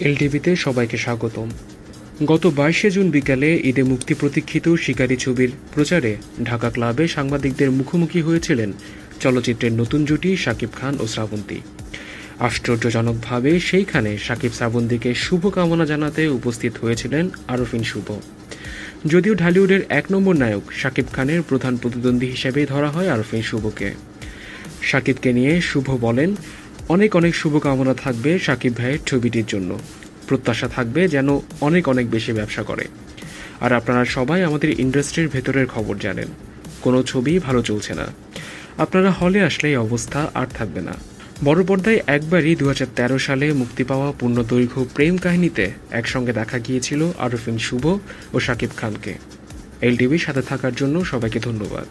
এলটিভিতে সবাইকে স্বাগতম। গত বাইশে জুন বিকালে ঈদে মুক্তি প্রতীক্ষিত শিকারী ছবির প্রচারে ঢাকা ক্লাবে সাংবাদিকদের মুখোমুখি হয়েছিলেন চলচ্চিত্রের নতুন জুটি শাকিব খান ও শ্রাবন্তী। আশ্চর্যজনকভাবে সেইখানে শাকিব শ্রাবন্তীকে শুভকামনা জানাতে উপস্থিত হয়েছিলেন আরফিন শুভ। যদিও ঢালিউডের এক নম্বর নায়ক শাকিব খানের প্রধান প্রতিদ্বন্দ্বী হিসেবে ধরা হয় আরফিন শুভকে। শাকিবকে নিয়ে শুভ বলেন, অনেক অনেক শুভকামনা থাকবে শাকিব ভাইয়ের ছবিটির জন্য। প্রত্যাশা থাকবে যেন অনেক অনেক বেশি ব্যবসা করে। আর আপনারা সবাই আমাদের ইন্ডাস্ট্রির ভেতরের খবর জানেন, কোনো ছবি ভালো চলছে না। আপনারা হলে আসলে এই অবস্থা আর থাকবে না। বড় পর্দায় একবারই দু হাজার তেরো সালে মুক্তি পাওয়া পূর্ণদৈর্ঘ্য প্রেম কাহিনীতে একসঙ্গে দেখা গিয়েছিল আরফিন শুভ ও শাকিব খানকে। এলটিভির সাথে থাকার জন্য সবাইকে ধন্যবাদ।